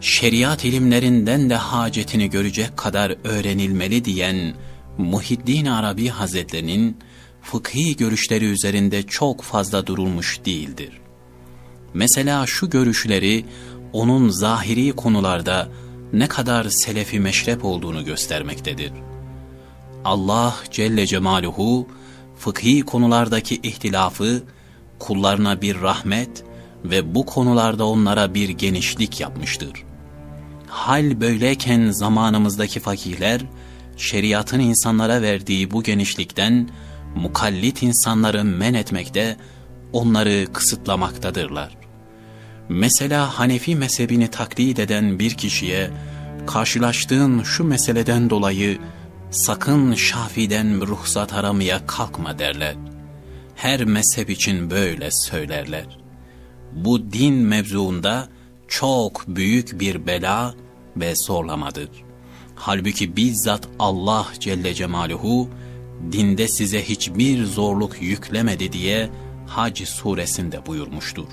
şeriat ilimlerinden de hacetini görecek kadar öğrenilmeli diyen Muhiddin Arabi Hazretlerinin fıkhi görüşleri üzerinde çok fazla durulmuş değildir. Mesela şu görüşleri onun zahiri konularda ne kadar selefi meşrep olduğunu göstermektedir. Allah Celle Cemaluhu fıkhi konulardaki ihtilafı kullarına bir rahmet ve bu konularda onlara bir genişlik yapmıştır. Hal böyleyken zamanımızdaki fakihler şeriatın insanlara verdiği bu genişlikten mukallit insanları men etmekte, onları kısıtlamaktadırlar. Mesela Hanefi mezhebini taklit eden bir kişiye karşılaştığın şu meseleden dolayı sakın Şafi'den ruhsat aramaya kalkma derler. Her mezhep için böyle söylerler. Bu din mevzuunda çok büyük bir bela ve zorlamadır. Halbuki bizzat Allah Celle Cemaluhu dinde size hiçbir zorluk yüklemedi diye Hac suresinde buyurmuştur.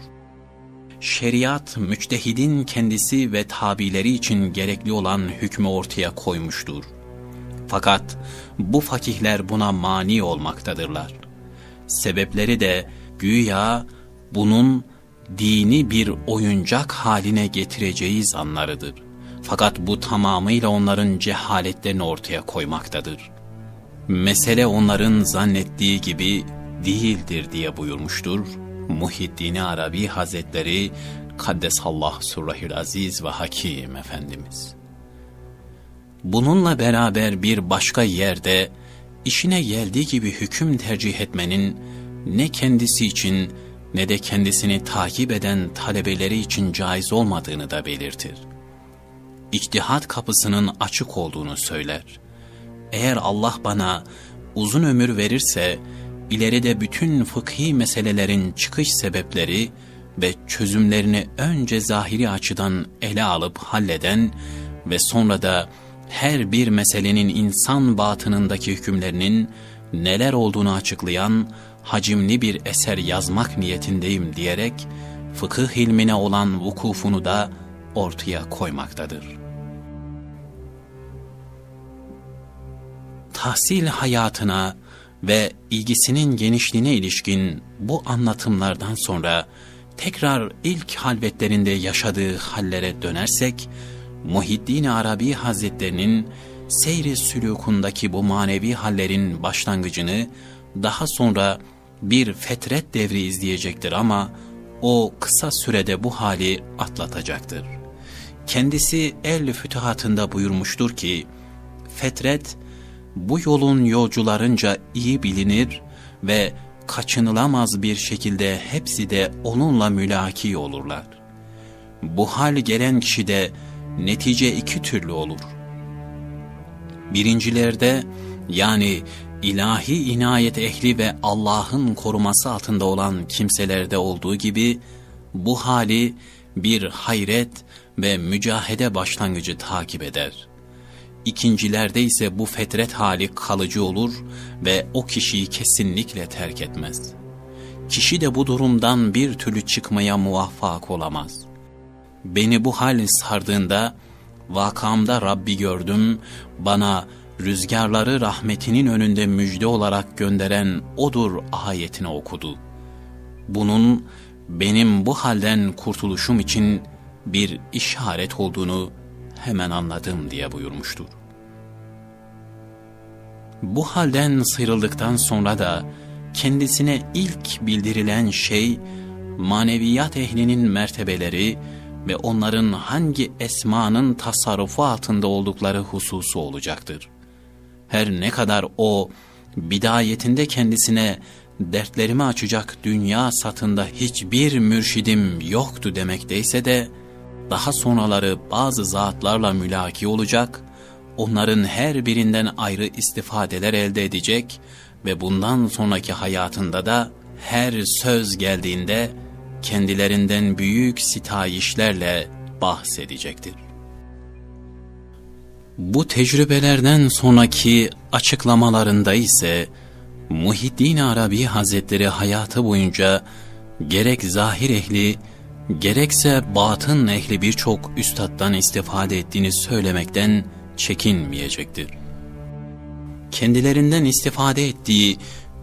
Şeriat müçtehidin kendisi ve tabileri için gerekli olan hükmü ortaya koymuştur. Fakat bu fakihler buna mani olmaktadırlar. Sebepleri de güya bunun dini bir oyuncak haline getireceği zanlarıdır. Fakat bu tamamıyla onların cehaletlerini ortaya koymaktadır. Mesele onların zannettiği gibi değildir diye buyurmuştur. Muhiddin Arabi Hazretleri Kaddesallah Surrahül Aziz ve Hakim Efendimiz. Bununla beraber bir başka yerde işine geldiği gibi hüküm tercih etmenin ne kendisi için ne de kendisini takip eden talebeleri için caiz olmadığını da belirtir. İçtihat kapısının açık olduğunu söyler. Eğer Allah bana uzun ömür verirse, ileride bütün fıkhi meselelerin çıkış sebepleri ve çözümlerini önce zahiri açıdan ele alıp halleden ve sonra da her bir meselenin insan batınındaki hükümlerinin neler olduğunu açıklayan hacimli bir eser yazmak niyetindeyim diyerek fıkıh ilmine olan vukufunu da ortaya koymaktadır. Tahsil hayatına ve ilgisinin genişliğine ilişkin bu anlatımlardan sonra tekrar ilk halvetlerinde yaşadığı hallere dönersek, Muhiddin Arabi Hazretlerinin seyri sülükundaki bu manevi hallerin başlangıcını daha sonra bir fetret devri izleyecektir ama o kısa sürede bu hali atlatacaktır. Kendisi el fütuhatında buyurmuştur ki, fetret bu yolun yolcularınca iyi bilinir ve kaçınılamaz bir şekilde hepsi de onunla mülaki olurlar. Bu hal gelen kişide netice iki türlü olur. Birincilerde yani ilahi inayet ehli ve Allah'ın koruması altında olan kimselerde olduğu gibi bu hali bir hayret ve mücahede başlangıcı takip eder. İkincilerde ise bu fetret hali kalıcı olur ve o kişiyi kesinlikle terk etmez. Kişi de bu durumdan bir türlü çıkmaya muvaffak olamaz. Beni bu hal sardığında, vakamda Rabbi gördüm, bana rüzgarları rahmetinin önünde müjde olarak gönderen odur ayetini okudu. Bunun benim bu halden kurtuluşum için bir işaret olduğunu hemen anladım diye buyurmuştur. Bu halden sıyrıldıktan sonra da kendisine ilk bildirilen şey maneviyat ehlinin mertebeleri ve onların hangi esmanın tasarrufu altında oldukları hususu olacaktır. Her ne kadar o bidayetinde kendisine dertlerimi açacak dünya satında hiçbir mürşidim yoktu demekteyse de daha sonraları bazı zatlarla mülaki olacak, onların her birinden ayrı istifadeler elde edecek ve bundan sonraki hayatında da her söz geldiğinde kendilerinden büyük sitayişlerle bahsedecektir. Bu tecrübelerden sonraki açıklamalarında ise Muhiddin Arabi Hazretleri hayatı boyunca gerek zahir ehli gerekse batın ehli birçok üstattan istifade ettiğini söylemekten çekinmeyecektir. Kendilerinden istifade ettiği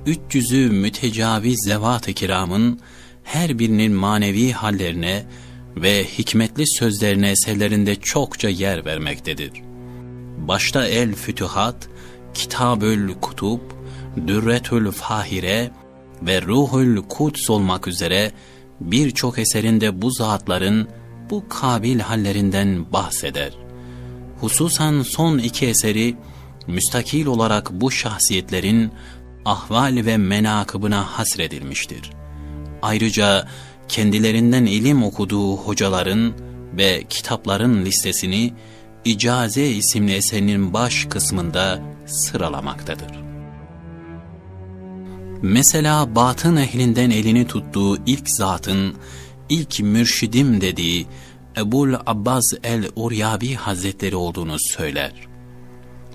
300'ü mütecaviz zevat-ı kiramın her birinin manevi hallerine ve hikmetli sözlerine eserlerinde çokça yer vermektedir. Başta El Fütühat, Kitabül Kutup, Dürretül Fahire ve Ruhul Kuds olmak üzere birçok eserinde bu zatların bu kabil hallerinden bahseder. Hususan son iki eseri müstakil olarak bu şahsiyetlerin ahval ve menakıbına hasredilmiştir. Ayrıca kendilerinden ilim okuduğu hocaların ve kitapların listesini İcaze isimli eserinin baş kısmında sıralamaktadır. Mesela batın ehlinden elini tuttuğu ilk zatın, ilk mürşidim dediği Ebul Abbas el-Uryabi Hazretleri olduğunu söyler.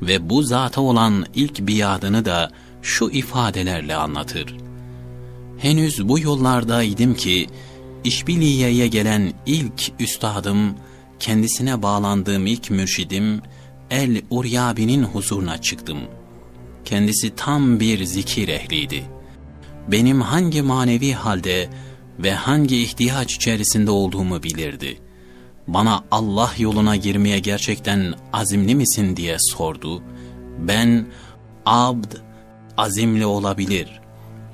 Ve bu zata olan ilk biadını da şu ifadelerle anlatır. Henüz bu yollardaydım ki, İşbiliyeye gelen ilk üstadım, kendisine bağlandığım ilk mürşidim, El-Uryabi'nin huzuruna çıktım. Kendisi tam bir zikir ehliydi. Benim hangi manevi halde ve hangi ihtiyaç içerisinde olduğumu bilirdi. Bana Allah yoluna girmeye gerçekten azimli misin diye sordu. Ben, abd, azimli olabilir.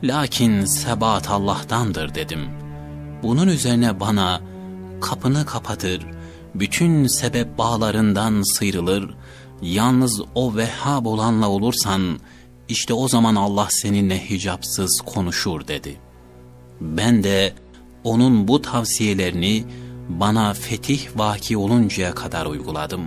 Lakin sebat Allah'tandır dedim. Bunun üzerine bana kapını kapatır, bütün sebep bağlarından sıyrılır, yalnız o Vehhab olanla olursan, işte o zaman Allah seninle hicapsız konuşur dedi. Ben de onun bu tavsiyelerini bana fetih vaki oluncaya kadar uyguladım.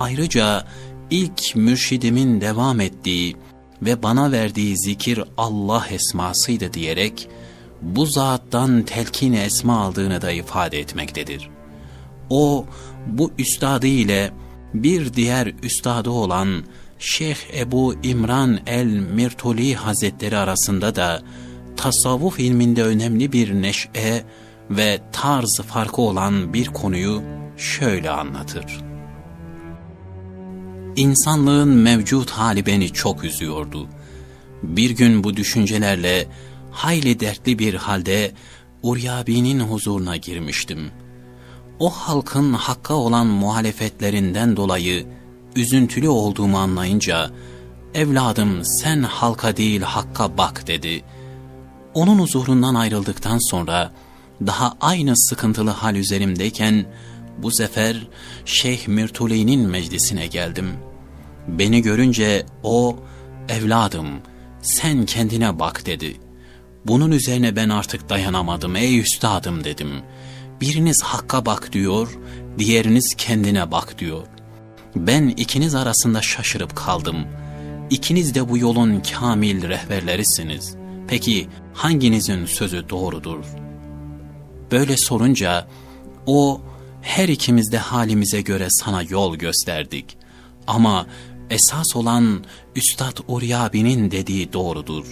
Ayrıca ilk mürşidimin devam ettiği ve bana verdiği zikir Allah esmasıydı diyerek, bu zattan telkin esma aldığını da ifade etmektedir. O, bu üstadı ile bir diğer üstadı olan Şeyh Ebu İmran el-Mirtuli Hazretleri arasında da tasavvuf ilminde önemli bir neşe ve tarz farkı olan bir konuyu şöyle anlatır. İnsanlığın mevcut hali beni çok üzüyordu. Bir gün bu düşüncelerle hayli dertli bir halde Uryabi'nin huzuruna girmiştim. O halkın hakka olan muhalefetlerinden dolayı üzüntülü olduğumu anlayınca, evladım sen halka değil hakka bak dedi. Onun huzurundan ayrıldıktan sonra, daha aynı sıkıntılı hal üzerimdeyken, bu sefer Şeyh Mirtuli'nin meclisine geldim. Beni görünce o, evladım sen kendine bak dedi. Bunun üzerine ben artık dayanamadım ey üstadım dedim. Biriniz hakka bak diyor, diğeriniz kendine bak diyor. Ben ikiniz arasında şaşırıp kaldım. İkiniz de bu yolun kamil rehberlerisiniz. Peki hanginizin sözü doğrudur? Böyle sorunca o her ikimiz de halimize göre sana yol gösterdik. Ama esas olan Üstad Uryabi'nin dediği doğrudur.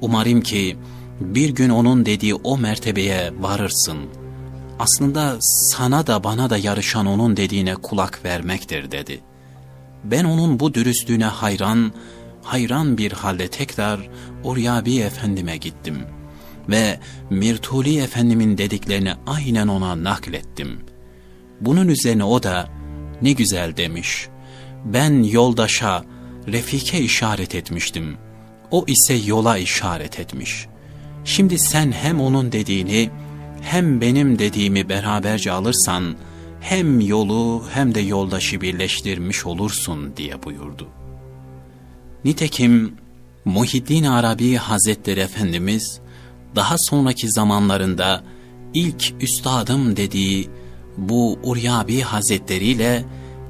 Umarım ki bir gün onun dediği o mertebeye varırsın. Aslında sana da bana da yarışan onun dediğine kulak vermektir dedi. Ben onun bu dürüstlüğüne hayran, hayran bir halde tekrar Uryabi Efendim'e gittim. Ve Mirtuli Efendimin dediklerini aynen ona naklettim. Bunun üzerine o da ne güzel demiş. Ben yoldaşa, Refike işaret etmiştim. O ise yola işaret etmiş.'' Şimdi sen hem onun dediğini hem benim dediğimi beraberce alırsan hem yolu hem de yoldaşı birleştirmiş olursun diye buyurdu. Nitekim Muhiddin Arabi Hazretleri Efendimiz daha sonraki zamanlarında ilk üstadım dediği bu Uryabi Hazretleri ile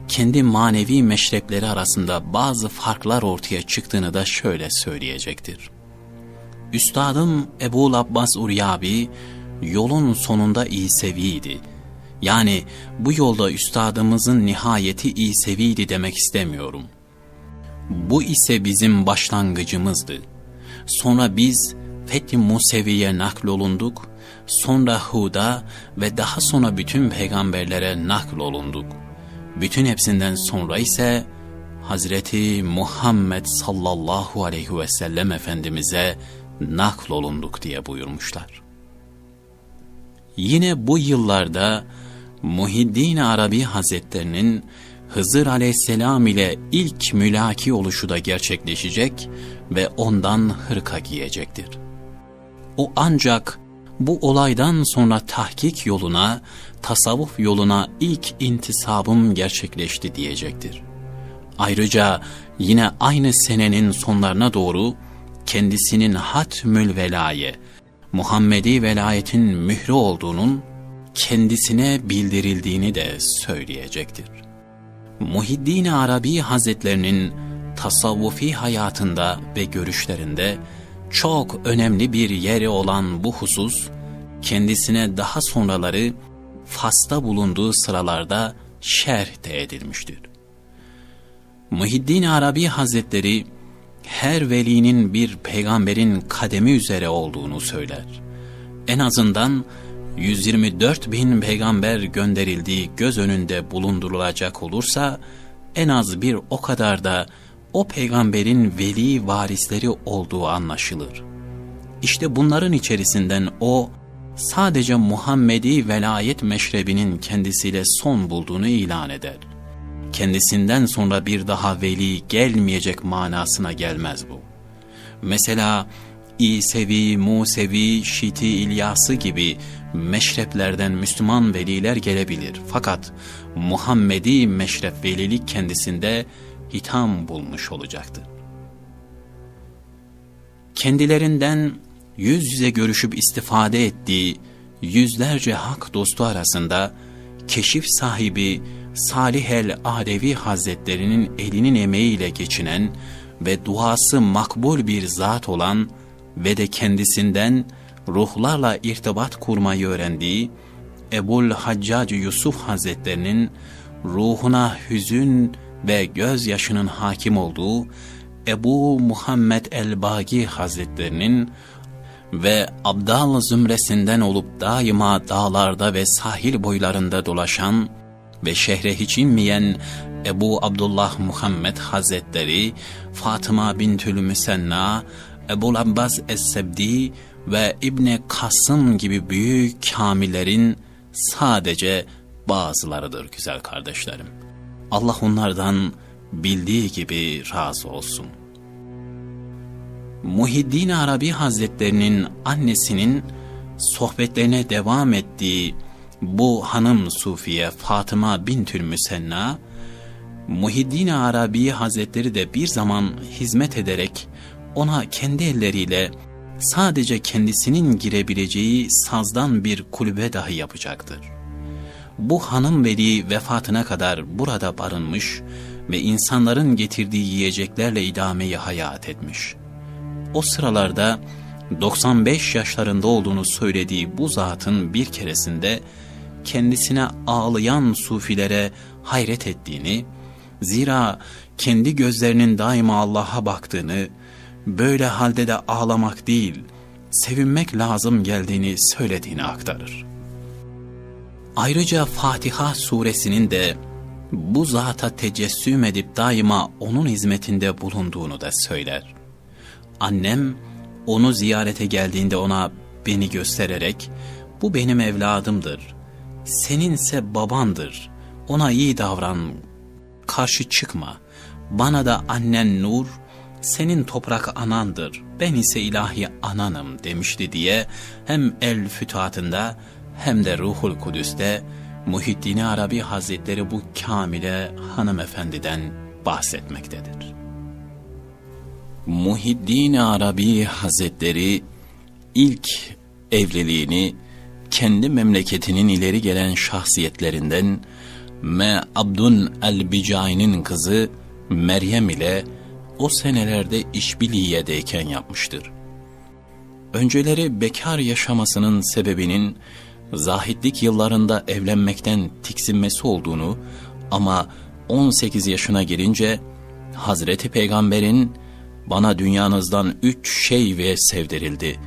kendi manevi meşrepleri arasında bazı farklar ortaya çıktığını da şöyle söyleyecektir. Üstadım Ebu Abbas Uryabi yolun sonunda İsevi'ydi. Yani bu yolda üstadımızın nihayeti İsevi'ydi demek istemiyorum. Bu ise bizim başlangıcımızdı. Sonra biz Fethi Musevi'ye naklolunduk sonra Hud'a ve daha sonra bütün peygamberlere nakl olunduk. Bütün hepsinden sonra ise Hazreti Muhammed sallallahu aleyhi ve sellem Efendimiz'e nakl olunduk diye buyurmuşlar. Yine bu yıllarda Muhiddin Arabi Hazretlerinin Hızır aleyhisselam ile ilk mülaki oluşu da gerçekleşecek ve ondan hırka giyecektir. O ancak bu olaydan sonra tahkik yoluna, tasavvuf yoluna ilk intisabım gerçekleşti diyecektir. Ayrıca yine aynı senenin sonlarına doğru kendisinin hatmül velaye, Muhammedi velayetin mührü olduğunun kendisine bildirildiğini de söyleyecektir. Muhiddin Arabi Hazretlerinin tasavvufi hayatında ve görüşlerinde çok önemli bir yeri olan bu husus, kendisine daha sonraları Fas'ta bulunduğu sıralarda şerh de edilmiştir. Muhiddin Arabi Hazretleri, her velinin bir peygamberin kademi üzere olduğunu söyler. En azından 124 bin peygamber gönderildiği göz önünde bulundurulacak olursa, en az bir o kadar da o peygamberin veli varisleri olduğu anlaşılır. İşte bunların içerisinden o, sadece Muhammedi velayet meşrebinin kendisiyle son bulduğunu ilan eder. Kendisinden sonra bir daha veli gelmeyecek manasına gelmez bu. Mesela İsevi, Musevi, Şiti, İlyası gibi meşreplerden Müslüman veliler gelebilir. Fakat Muhammedi meşrep velilik kendisinde hitam bulmuş olacaktır. Kendilerinden yüz yüze görüşüp istifade ettiği yüzlerce hak dostu arasında keşif sahibi Salih el Adevi Hazretlerinin elinin emeğiyle geçinen ve duası makbul bir zat olan ve de kendisinden ruhlarla irtibat kurmayı öğrendiği Ebul Haccac Yusuf Hazretlerinin ruhuna hüzün ve gözyaşının hakim olduğu Ebu Muhammed el-Bagi Hazretlerinin ve Abdal zümresinden olup daima dağlarda ve sahil boylarında dolaşan ve şehre hiç inmeyen Ebu Abdullah Muhammed Hazretleri, Fatıma bintül Müsenna, Ebu Abbas Es-Sebdi ve İbni Kasım gibi büyük kamillerin sadece bazılarıdır güzel kardeşlerim. Allah onlardan bildiği gibi razı olsun. Muhiddin Arabi Hazretlerinin annesinin sohbetlerine devam ettiği bu hanım Sufiye Fatıma bintül Müsenna, Muhiddin Arabi Hazretleri de bir zaman hizmet ederek ona kendi elleriyle sadece kendisinin girebileceği sazdan bir kulübe dahi yapacaktır. Bu hanım veli vefatına kadar burada barınmış ve insanların getirdiği yiyeceklerle idameyi hayat etmiş. O sıralarda 95 yaşlarında olduğunu söylediği bu zatın bir keresinde kendisine ağlayan sufilere hayret ettiğini, zira kendi gözlerinin daima Allah'a baktığını, böyle halde de ağlamak değil, sevinmek lazım geldiğini söylediğini aktarır. Ayrıca Fatiha suresinin de bu zata tecessüm edip daima onun hizmetinde bulunduğunu da söyler. Annem onu ziyarete geldiğinde ona beni göstererek bu benim evladımdır, seninse babandır, ona iyi davran, karşı çıkma, bana da annen nur, senin toprak anandır, ben ise ilahi ananım demişti diye hem El Fütuhatında hem de Ruhul Kudüs'te Muhiddin Arabi Hazretleri bu kamile hanımefendiden bahsetmektedir. Muhiddin Arabi Hazretleri ilk evliliğini kendi memleketinin ileri gelen şahsiyetlerinden Me Abdun el-Bicai'nin kızı Meryem ile o senelerde işbirliğiyedeyken yapmıştır. Önceleri bekar yaşamasının sebebinin zahitlik yıllarında evlenmekten tiksinmesi olduğunu ama 18 yaşına girince Hazreti Peygamber'in bana dünyanızdan üç şey ve sevdirildi.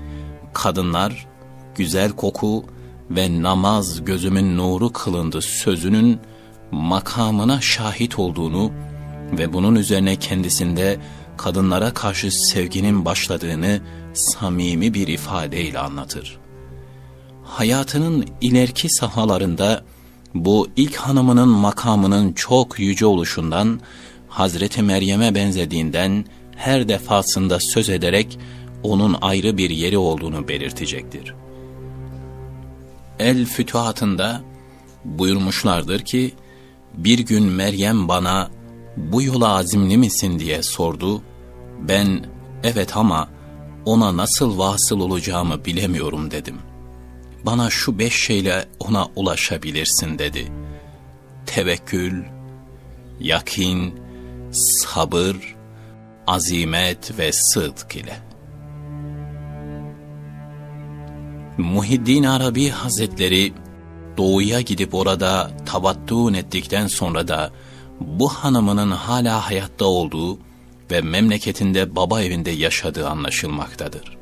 Kadınlar, güzel koku ve namaz gözümün nuru kılındı sözünün makamına şahit olduğunu ve bunun üzerine kendisinde kadınlara karşı sevginin başladığını samimi bir ifadeyle anlatır. Hayatının ileriki safhalarında bu ilk hanımının makamının çok yüce oluşundan, Hazreti Meryem'e benzediğinden her defasında söz ederek onun ayrı bir yeri olduğunu belirtecektir. El Fütuhatında buyurmuşlardır ki, bir gün Meryem bana bu yola azimli misin diye sordu. Ben evet ama ona nasıl vasıl olacağımı bilemiyorum dedim. Bana şu beş şeyle ona ulaşabilirsin dedi. Tevekkül, yakin, sabır, azimet ve sıdk ile. Muhiddin Arabi Hazretleri doğuya gidip orada tavattun ettikten sonra da bu hanımının hala hayatta olduğu ve memleketinde baba evinde yaşadığı anlaşılmaktadır.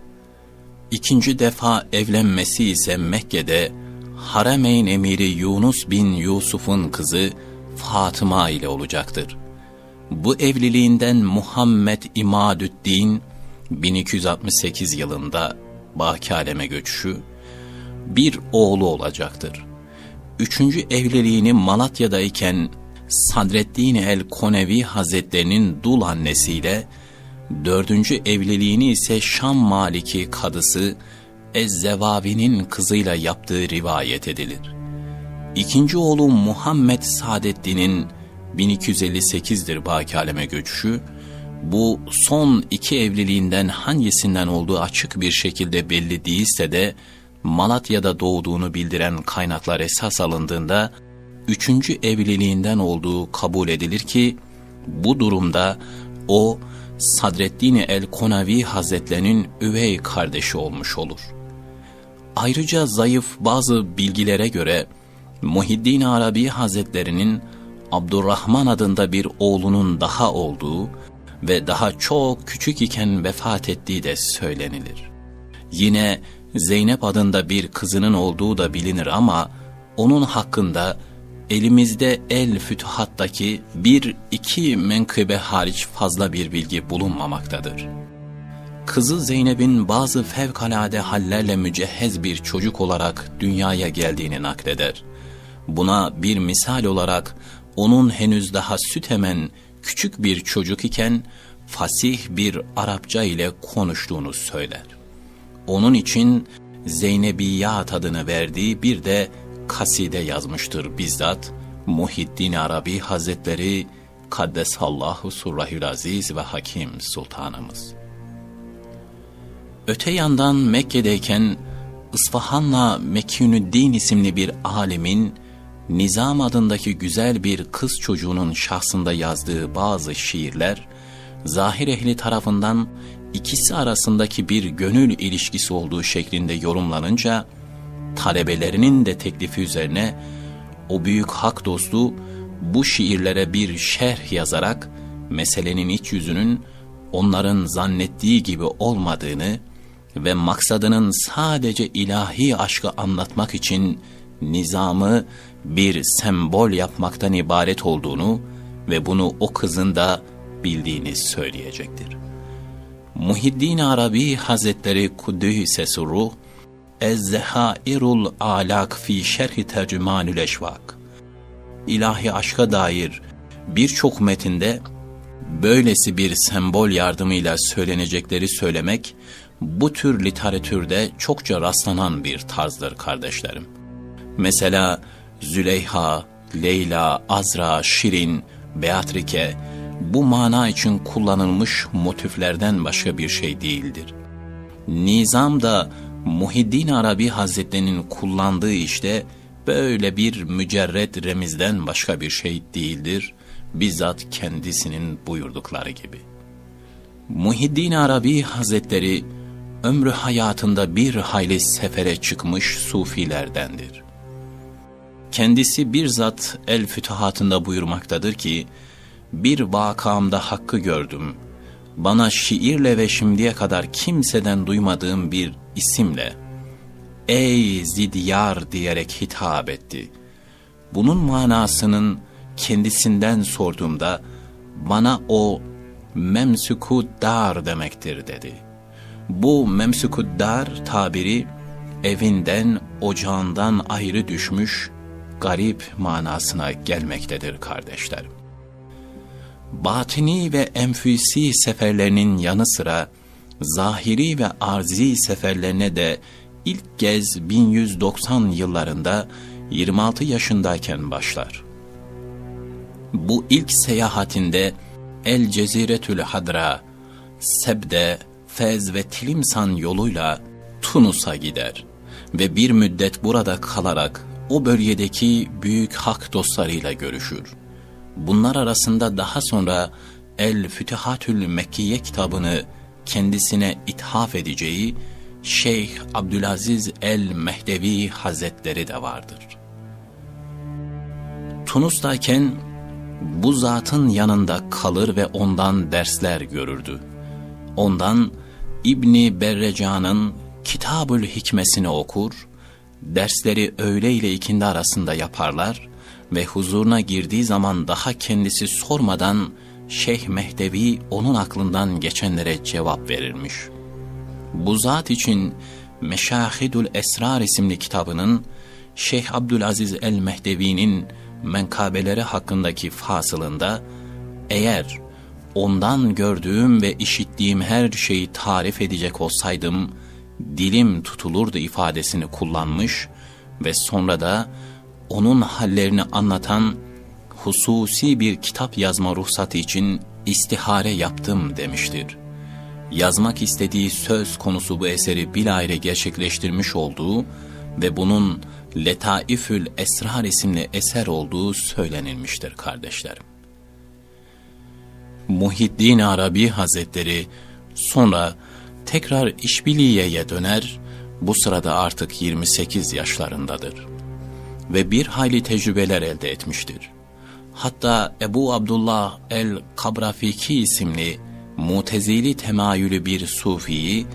İkinci defa evlenmesi ise Mekke'de Harameyn emiri Yunus bin Yusuf'un kızı Fatıma ile olacaktır. Bu evliliğinden Muhammed İmadüddin 1268 yılında baki aleme göçüşü bir oğlu olacaktır. Üçüncü evliliğini Malatya'dayken Sadreddin el-Konevi Hazretlerinin dul annesiyle, dördüncü evliliğini ise Şam Maliki kadısı Ez-Zevavi'nin kızıyla yaptığı rivayet edilir. İkinci oğlu Muhammed Saadettin'in 1258'dir baki aleme göçüşü, bu son iki evliliğinden hangisinden olduğu açık bir şekilde belli değilse de Malatya'da doğduğunu bildiren kaynaklar esas alındığında üçüncü evliliğinden olduğu kabul edilir ki bu durumda o Sadreddin el-Konavi Hazretlerinin üvey kardeşi olmuş olur. Ayrıca zayıf bazı bilgilere göre Muhiddin Arabi Hazretlerinin Abdurrahman adında bir oğlunun daha olduğu ve daha çok küçük iken vefat ettiği de söylenilir. Yine Zeynep adında bir kızının olduğu da bilinir ama onun hakkında elimizde el fütuhattaki bir iki menkıbe hariç fazla bir bilgi bulunmamaktadır. Kızı Zeynep'in bazı fevkalade hallerle mücehhez bir çocuk olarak dünyaya geldiğini nakleder. Buna bir misal olarak onun henüz daha süt emen küçük bir çocuk iken fasih bir Arapça ile konuştuğunu söyler. Onun için Zeynebiyat adını verdiği bir de kaside yazmıştır bizzat Muhiddin Arabi Hazretleri Kaddesallahu Surrahül Aziz ve Hakim Sultanımız. Öte yandan Mekke'deyken İsfahan'la Mekinüddin isimli bir alimin Nizam adındaki güzel bir kız çocuğunun şahsında yazdığı bazı şiirler, zahir ehli tarafından ikisi arasındaki bir gönül ilişkisi olduğu şeklinde yorumlanınca, talebelerinin de teklifi üzerine o büyük hak dostu bu şiirlere bir şerh yazarak meselenin iç yüzünün onların zannettiği gibi olmadığını ve maksadının sadece ilahi aşkı anlatmak için nizamı bir sembol yapmaktan ibaret olduğunu ve bunu o kızın da bildiğini söyleyecektir. Muhiddin Arabi Hazretleri Kuddühü Ruh, Ez-Zehairul Alak fi Şerhi Tercümanül Eşvak İlahi aşka dair birçok metinde böylesi bir sembol yardımıyla söylenecekleri söylemek bu tür literatürde çokça rastlanan bir tarzdır kardeşlerim. Mesela Züleyha, Leyla, Azra, Şirin, Beatrike bu mana için kullanılmış motiflerden başka bir şey değildir. Nizam da Muhiddin Arabi Hazretlerinin kullandığı işte böyle bir mücerret remizden başka bir şey değildir, bizzat kendisinin buyurdukları gibi. Muhiddin Arabi Hazretleri, ömrü hayatında bir hayli sefere çıkmış sufilerdendir. Kendisi bir zat el fütuhatında buyurmaktadır ki, bir vakamda hakkı gördüm. Bana şiirle ve şimdiye kadar kimseden duymadığım bir isimle, ''Ey Zidyar'' diyerek hitap etti. Bunun manasının kendisinden sorduğumda bana o memsukuddar demektir dedi. Bu memsukuddar tabiri evinden, ocağından ayrı düşmüş, garip manasına gelmektedir kardeşlerim. Batini ve enfüsi seferlerinin yanı sıra, zahiri ve arzi seferlerine de ilk kez 1190 yıllarında 26 yaşındayken başlar. Bu ilk seyahatinde El Ceziretül Hadra, Sebde, Fez ve Tilimsan yoluyla Tunus'a gider ve bir müddet burada kalarak o bölgedeki büyük hak dostlarıyla görüşür. Bunlar arasında daha sonra El Fütihatül Mekkiye kitabını kendisine ithaf edeceği Şeyh Abdülaziz El Mehdevi Hazretleri de vardır. Tunus'tayken bu zatın yanında kalır ve ondan dersler görürdü. Ondan İbni Berrecan'ın Kitabül Hikmesini okur, dersleri öğle ile ikindi arasında yaparlar ve huzuruna girdiği zaman daha kendisi sormadan Şeyh Mehdevi onun aklından geçenlere cevap verirmiş. Bu zat için Meşahidül Esrar isimli kitabının Şeyh Abdülaziz el-Mehdevi'nin menkabeleri hakkındaki fasılında eğer ondan gördüğüm ve işittiğim her şeyi tarif edecek olsaydım dilim tutulurdu ifadesini kullanmış ve sonra da onun hallerini anlatan hususi bir kitap yazma ruhsatı için istihare yaptım demiştir. Yazmak istediği söz konusu bu eseri bilahare gerçekleştirmiş olduğu ve bunun Letaifül Esrar isimli eser olduğu söylenilmiştir kardeşlerim. Muhiddin Arabi Hazretleri sonra tekrar İşbiliye'ye döner, bu sırada artık 28 yaşlarındadır ve bir hayli tecrübeler elde etmiştir. Hatta Ebu Abdullah el-Kabrafiki isimli mutezili temayülü bir sufiyi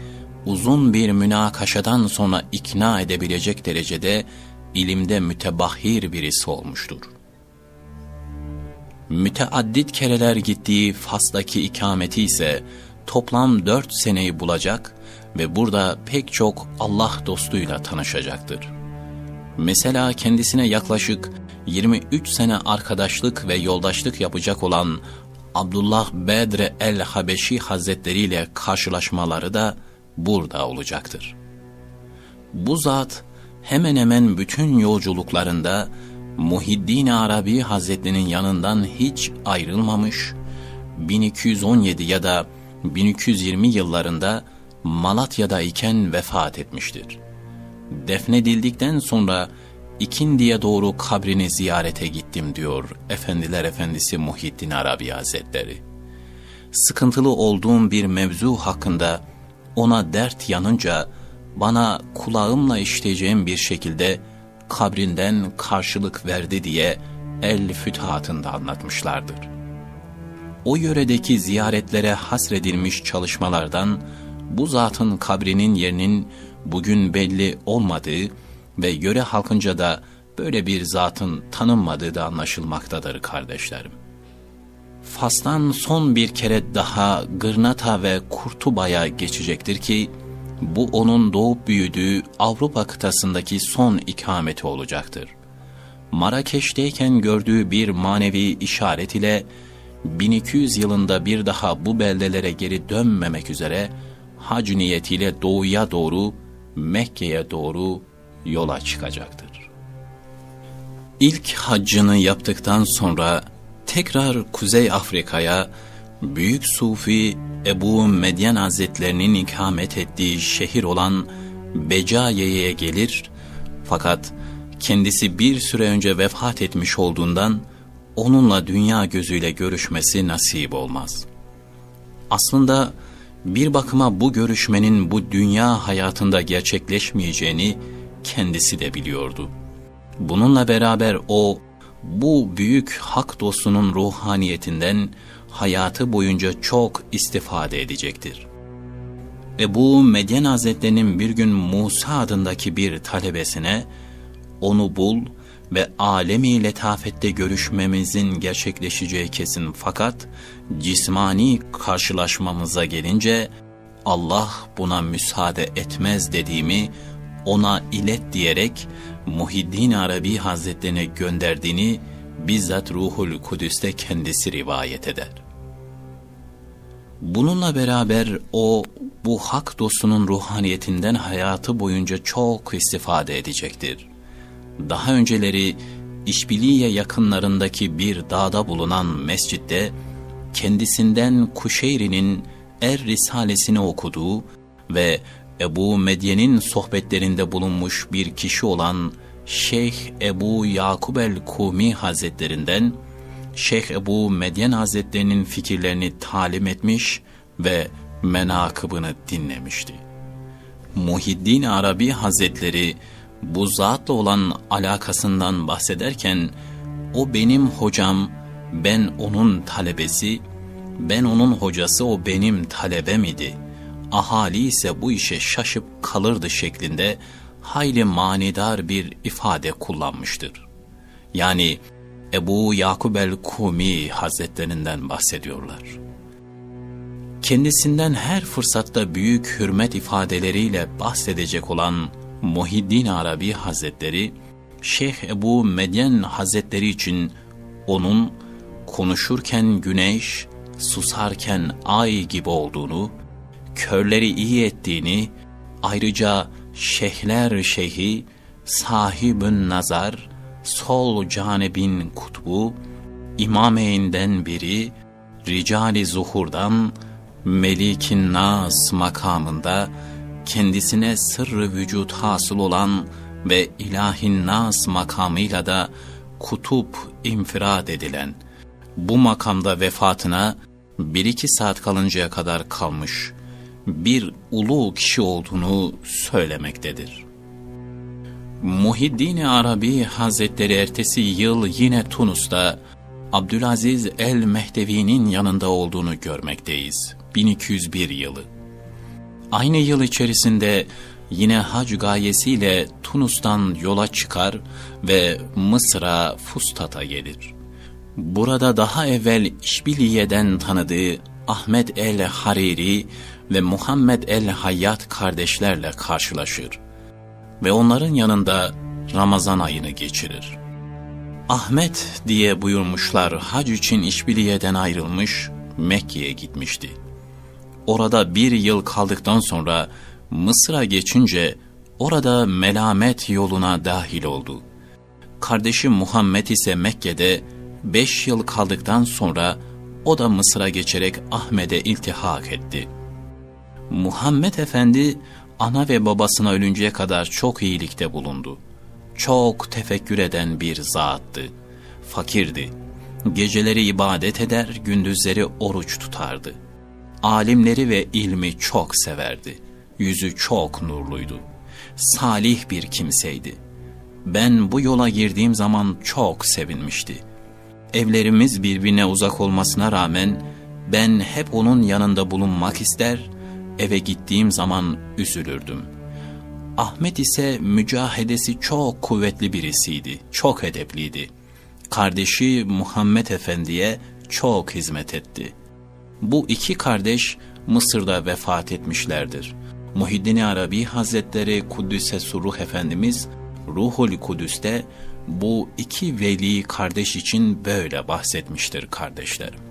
uzun bir münakaşadan sonra ikna edebilecek derecede ilimde mütebahhir birisi olmuştur. Müteaddit kereler gittiği Fas'taki ikameti ise toplam dört seneyi bulacak ve burada pek çok Allah dostuyla tanışacaktır. Mesela kendisine yaklaşık 23 sene arkadaşlık ve yoldaşlık yapacak olan Abdullah Bedre el-Habeşi Hazretleri ile karşılaşmaları da burada olacaktır. Bu zat hemen hemen bütün yolculuklarında Muhiddin Arabi Hazretleri'nin yanından hiç ayrılmamış, 1217 ya da 1220 yıllarında Malatya'da iken vefat etmiştir. Defnedildikten sonra İkindi'ye doğru kabrini ziyarete gittim diyor Efendiler Efendisi Muhyiddin Arabi Hazretleri. Sıkıntılı olduğum bir mevzu hakkında ona dert yanınca bana kulağımla işleyeceğim bir şekilde kabrinden karşılık verdi diye El Füthat'ında anlatmışlardır. O yöredeki ziyaretlere hasredilmiş çalışmalardan bu zatın kabrinin yerinin bugün belli olmadığı ve yöre halkınca da böyle bir zatın tanınmadığı da anlaşılmaktadır kardeşlerim. Fas'tan son bir kere daha Gırnata ve Kurtuba'ya geçecektir ki, bu onun doğup büyüdüğü Avrupa kıtasındaki son ikameti olacaktır. Marrakeş'teyken gördüğü bir manevi işaret ile 1200 yılında bir daha bu beldelere geri dönmemek üzere hac niyetiyle doğuya doğru Mekke'ye doğru yola çıkacaktır. İlk haccını yaptıktan sonra tekrar Kuzey Afrika'ya Büyük Sufi Ebu Medyen Hazretlerinin ikamet ettiği şehir olan Becaye'ye gelir fakat kendisi bir süre önce vefat etmiş olduğundan onunla dünya gözüyle görüşmesi nasip olmaz. Aslında bir bakıma bu görüşmenin bu dünya hayatında gerçekleşmeyeceğini kendisi de biliyordu. Bununla beraber o bu büyük hak dostunun ruhaniyetinden hayatı boyunca çok istifade edecektir. Ebu Medyen Hazretleri'nin bir gün Musa adındaki bir talebesine onu bul ve alemi letafette görüşmemizin gerçekleşeceği kesin fakat cismani karşılaşmamıza gelince Allah buna müsaade etmez dediğimi ona ilet diyerek Muhiddin Arabi Hazretlerine gönderdiğini bizzat Ruhul Kudüs'te kendisi rivayet eder. Bununla beraber o bu hak dostunun ruhaniyetinden hayatı boyunca çok istifade edecektir. Daha önceleri İşbiliye yakınlarındaki bir dağda bulunan mescitte kendisinden Kuşeyri'nin Er Risalesini okuduğu ve Ebu Medyen'in sohbetlerinde bulunmuş bir kişi olan Şeyh Ebu Yakub el-Kumi Hazretlerinden Şeyh Ebu Medyen Hazretlerinin fikirlerini talim etmiş ve menakıbını dinlemişti. Muhiddin Arabi Hazretleri bu zatla olan alakasından bahsederken o benim hocam, ben onun talebesi, ben onun hocası o benim talebem idi. Ahali ise bu işe şaşıp kalırdı şeklinde hayli manidar bir ifade kullanmıştır. Yani Ebu Yakub el-Kumi Hazretlerinden bahsediyorlar. Kendisinden her fırsatta büyük hürmet ifadeleriyle bahsedecek olan Muhiddin Arabi Hazretleri, Şeyh Ebu Medyen Hazretleri için onun konuşurken güneş, susarken ay gibi olduğunu, körleri iyi ettiğini, ayrıca şeyhler şeyhi, sahibün nazar, sol canebin kutbu, imameyinden biri, ricali zuhurdan, melikin nas makamında, kendisine sırrı vücut hasıl olan ve ilahin nas makamıyla da kutup infirad edilen, bu makamda vefatına bir iki saat kalıncaya kadar kalmış bir ulu kişi olduğunu söylemektedir. Muhiddin Arabi Hazretleri ertesi yıl yine Tunus'ta Abdülaziz el-Mehdevi'nin yanında olduğunu görmekteyiz. 1201 yılı. Aynı yıl içerisinde yine hac gayesiyle Tunus'tan yola çıkar ve Mısır'a Fustat'a gelir. Burada daha evvel İşbiliye'den tanıdığı Ahmet el-Hariri ve Muhammed el-Hayyat kardeşlerle karşılaşır ve onların yanında Ramazan ayını geçirir. Ahmet diye buyurmuşlar hac için İşbiliye'den ayrılmış Mekke'ye gitmişti. Orada bir yıl kaldıktan sonra Mısır'a geçince orada melamet yoluna dahil oldu. Kardeşi Muhammed ise Mekke'de beş yıl kaldıktan sonra o da Mısır'a geçerek Ahmet'e iltihak etti. Muhammed Efendi ana ve babasına ölünceye kadar çok iyilikte bulundu. Çok tefekkür eden bir zattı. Fakirdi. Geceleri ibadet eder, gündüzleri oruç tutardı. Alimleri ve ilmi çok severdi. Yüzü çok nurluydu. Salih bir kimseydi. Ben bu yola girdiğim zaman çok sevinmişti. Evlerimiz birbirine uzak olmasına rağmen ben hep onun yanında bulunmak ister, eve gittiğim zaman üzülürdüm. Ahmet ise mücahedesi çok kuvvetli birisiydi, çok edepliydi. Kardeşi Muhammed Efendi'ye çok hizmet etti. Bu iki kardeş Mısır'da vefat etmişlerdir. Muhiddin Arabi Hazretleri Kuddüs'e Suruh Efendimiz Ruhul Kudüs'te bu iki veli kardeş için böyle bahsetmiştir kardeşlerim.